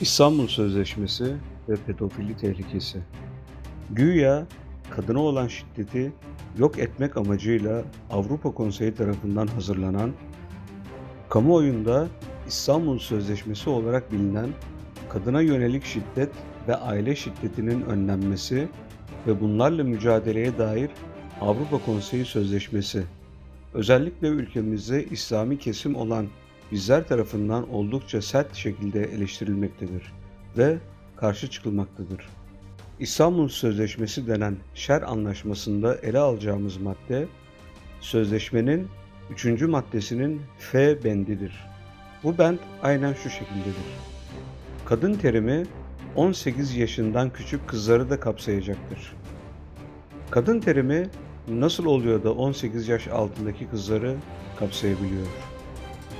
İstanbul Sözleşmesi ve pedofili tehlikesi. Güya kadına olan şiddeti yok etmek amacıyla Avrupa Konseyi tarafından hazırlanan, kamuoyunda İstanbul Sözleşmesi olarak bilinen kadına yönelik şiddet ve aile şiddetinin önlenmesi ve bunlarla mücadeleye dair Avrupa Konseyi Sözleşmesi, özellikle ülkemizde İslami kesim olan bizler tarafından oldukça sert şekilde eleştirilmektedir ve karşı çıkılmaktadır. İstanbul Sözleşmesi denen şer anlaşmasında ele alacağımız madde, sözleşmenin 3. maddesinin F bendidir. Bu bend aynen şu şekildedir. Kadın terimi 18 yaşından küçük kızları da kapsayacaktır. Kadın terimi nasıl oluyor da 18 yaş altındaki kızları kapsayabiliyor?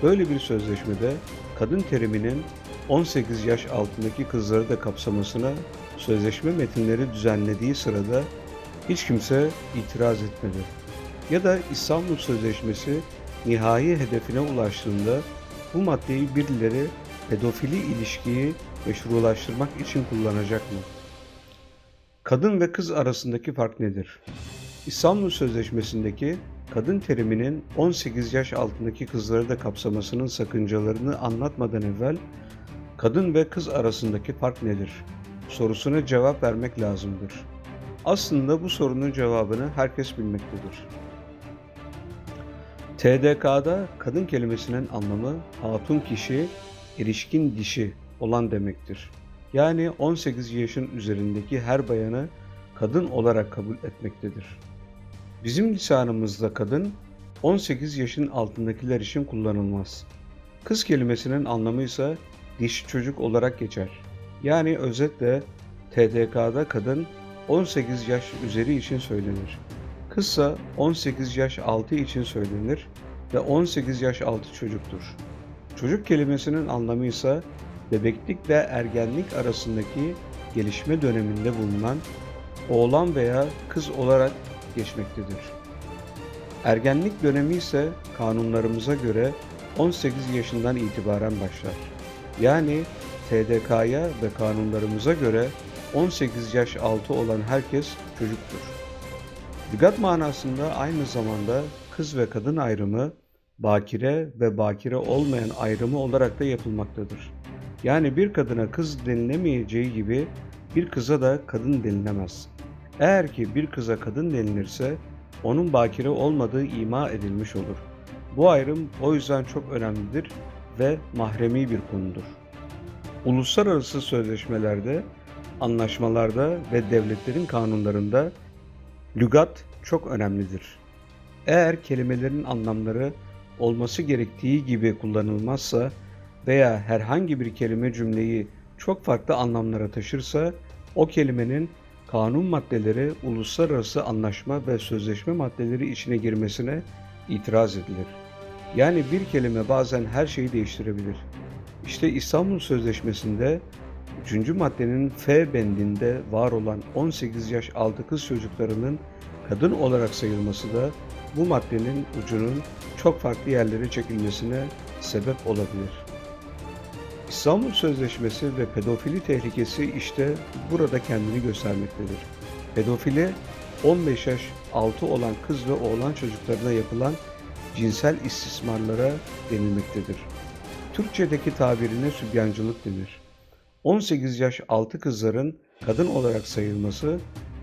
Böyle bir sözleşmede kadın teriminin 18 yaş altındaki kızları da kapsamasına sözleşme metinleri düzenlediği sırada hiç kimse itiraz etmedi. Ya da İstanbul Sözleşmesi nihai hedefine ulaştığında bu maddeyi birileri pedofili ilişkiyi meşrulaştırmak için kullanacak mı? Kadın ve kız arasındaki fark nedir? İstanbul Sözleşmesi'ndeki kadın teriminin 18 yaş altındaki kızları da kapsamasının sakıncalarını anlatmadan evvel kadın ve kız arasındaki fark nedir? sorusuna cevap vermek lazımdır. Aslında bu sorunun cevabını herkes bilmektedir. TDK'da kadın kelimesinin anlamı hatun kişi, erişkin dişi olan demektir. Yani 18 yaşın üzerindeki her bayanı kadın olarak kabul etmektedir. Bizim lisanımızda kadın 18 yaşın altındakiler için kullanılmaz. Kız kelimesinin anlamı ise dişi çocuk olarak geçer. Yani özetle TDK'da kadın 18 yaş üzeri için söylenir. Kızsa 18 yaş altı için söylenir ve 18 yaş altı çocuktur. Çocuk kelimesinin anlamı ise bebeklik ve ergenlik arasındaki gelişme döneminde bulunan oğlan veya kız olarak geçmektedir. Ergenlik dönemi ise kanunlarımıza göre 18 yaşından itibaren başlar. Yani TDK'ya ve kanunlarımıza göre 18 yaş altı olan herkes çocuktur. Lügat manasında aynı zamanda kız ve kadın ayrımı bakire ve bakire olmayan ayrımı olarak da yapılmaktadır. Yani bir kadına kız denilemeyeceği gibi bir kıza da kadın denilemez. Eğer ki bir kıza kadın denilirse onun bakire olmadığı ima edilmiş olur. Bu ayrım o yüzden çok önemlidir ve mahremi bir konudur. Uluslararası sözleşmelerde, anlaşmalarda ve devletlerin kanunlarında lügat çok önemlidir. Eğer kelimelerin anlamları olması gerektiği gibi kullanılmazsa veya herhangi bir kelime cümleyi çok farklı anlamlara taşırsa o kelimenin kanun maddeleri, uluslararası anlaşma ve sözleşme maddeleri içine girmesine itiraz edilir. Yani bir kelime bazen her şeyi değiştirebilir. İşte İstanbul Sözleşmesi'nde 3. maddenin F bendinde var olan 18 yaş altı kız çocuklarının kadın olarak sayılması da bu maddenin ucunun çok farklı yerlere çekilmesine sebep olabilir. İstanbul Sözleşmesi ve pedofili tehlikesi işte burada kendini göstermektedir. Pedofili 15 yaş altı olan kız ve oğlan çocuklarına yapılan cinsel istismarlara denilmektedir. Türkçedeki tabirine sübyancılık denir. 18 yaş altı kızların kadın olarak sayılması,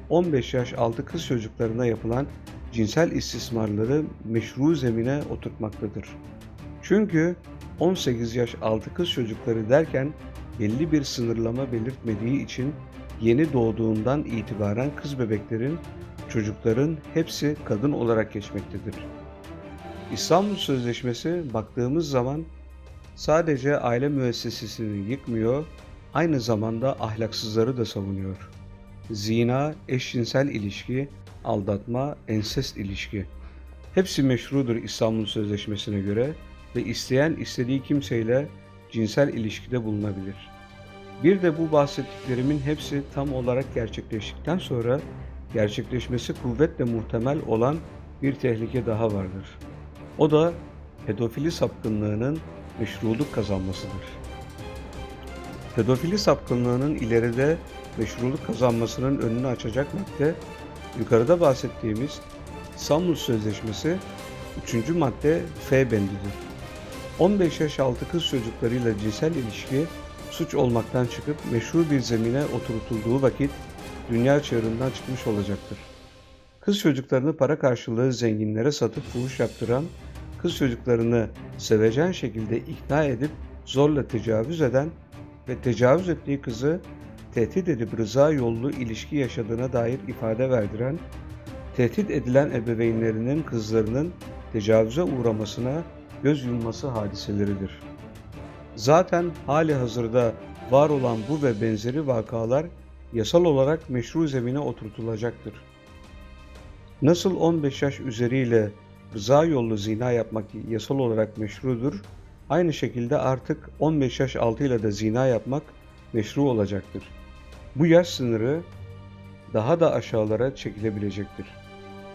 15 yaş altı kız çocuklarına yapılan cinsel istismarları meşru zemine oturtmaktadır. Çünkü 18 yaş altı kız çocukları derken belli bir sınırlama belirtmediği için yeni doğduğundan itibaren kız bebeklerin, çocukların hepsi kadın olarak geçmektedir. İstanbul Sözleşmesi baktığımız zaman sadece aile müessesesini yıkmıyor, aynı zamanda ahlaksızları da savunuyor. Zina, eşcinsel ilişki, aldatma, ensest ilişki. Hepsi meşrudur İstanbul Sözleşmesi'ne göre ve isteyen istediği kimseyle cinsel ilişkide bulunabilir. Bir de bu bahsettiklerimin hepsi tam olarak gerçekleştikten sonra gerçekleşmesi kuvvetle muhtemel olan bir tehlike daha vardır. O da pedofili sapkınlığının meşruluk kazanmasıdır. Pedofili sapkınlığının ileride meşruluk kazanmasının önünü açacak madde, yukarıda bahsettiğimiz İstanbul Sözleşmesi 3. madde F bendidir. 15 yaş altı kız çocuklarıyla cinsel ilişki suç olmaktan çıkıp meşru bir zemine oturtulduğu vakit dünya çığırından çıkmış olacaktır. Kız çocuklarını para karşılığı zenginlere satıp fuhuş yaptıran, kız çocuklarını sevecen şekilde ikna edip zorla tecavüz eden ve tecavüz ettiği kızı tehdit edip rıza yollu ilişki yaşadığına dair ifade verdiren, tehdit edilen ebeveynlerinin kızlarının tecavüze uğramasına göz yumması hadiseleridir. Zaten hali hazırda var olan bu ve benzeri vakalar yasal olarak meşru zemine oturtulacaktır. Nasıl 15 yaş üzeriyle rıza yollu zina yapmak yasal olarak meşrudur, aynı şekilde artık 15 yaş altıyla da zina yapmak meşru olacaktır. Bu yaş sınırı daha da aşağılara çekilebilecektir.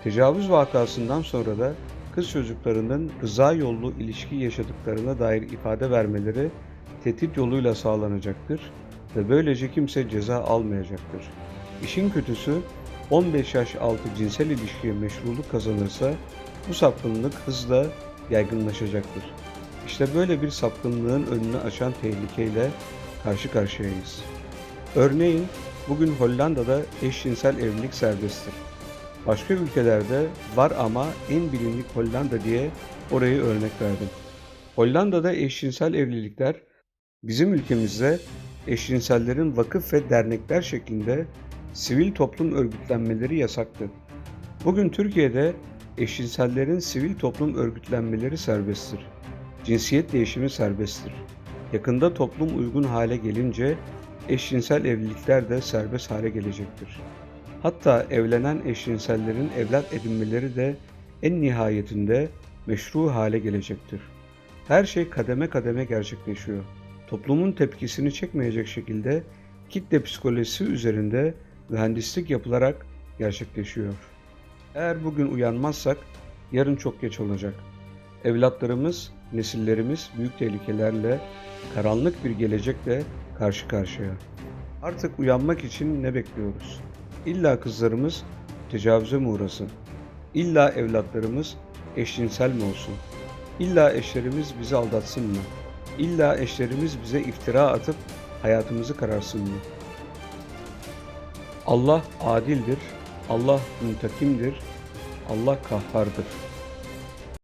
Tecavüz vakasından sonra da kız çocuklarının rıza yollu ilişki yaşadıklarına dair ifade vermeleri tehdit yoluyla sağlanacaktır ve böylece kimse ceza almayacaktır. İşin kötüsü 15 yaş altı cinsel ilişkiye meşruluk kazanırsa bu sapkınlık hızla yaygınlaşacaktır. İşte böyle bir sapkınlığın önünü açan tehlikeyle karşı karşıyayız. Örneğin bugün Hollanda'da eşcinsel evlilik serbesttir. Başka ülkelerde var ama en bilinlik Hollanda diye orayı örnek verdim. Hollanda'da eşcinsel evlilikler bizim ülkemizde eşcinsellerin vakıf ve dernekler şeklinde sivil toplum örgütlenmeleri yasaktı. Bugün Türkiye'de eşcinsellerin sivil toplum örgütlenmeleri serbesttir. Cinsiyet değişimi serbesttir. Yakında toplum uygun hale gelince eşcinsel evlilikler de serbest hale gelecektir. Hatta evlenen eşcinsellerin evlat edinmeleri de en nihayetinde meşru hale gelecektir. Her şey kademe kademe gerçekleşiyor. Toplumun tepkisini çekmeyecek şekilde kitle psikolojisi üzerinde mühendislik yapılarak gerçekleşiyor. Eğer bugün uyanmazsak yarın çok geç olacak. Evlatlarımız, nesillerimiz büyük tehlikelerle, karanlık bir gelecekle karşı karşıya. Artık uyanmak için ne bekliyoruz? İlla kızlarımız tecavüze mi uğrasın? İlla evlatlarımız eşcinsel mi olsun? İlla eşlerimiz bizi aldatsın mı? İlla eşlerimiz bize iftira atıp hayatımızı kararsın mı? Allah adildir, Allah müntakimdir, Allah kahhardır.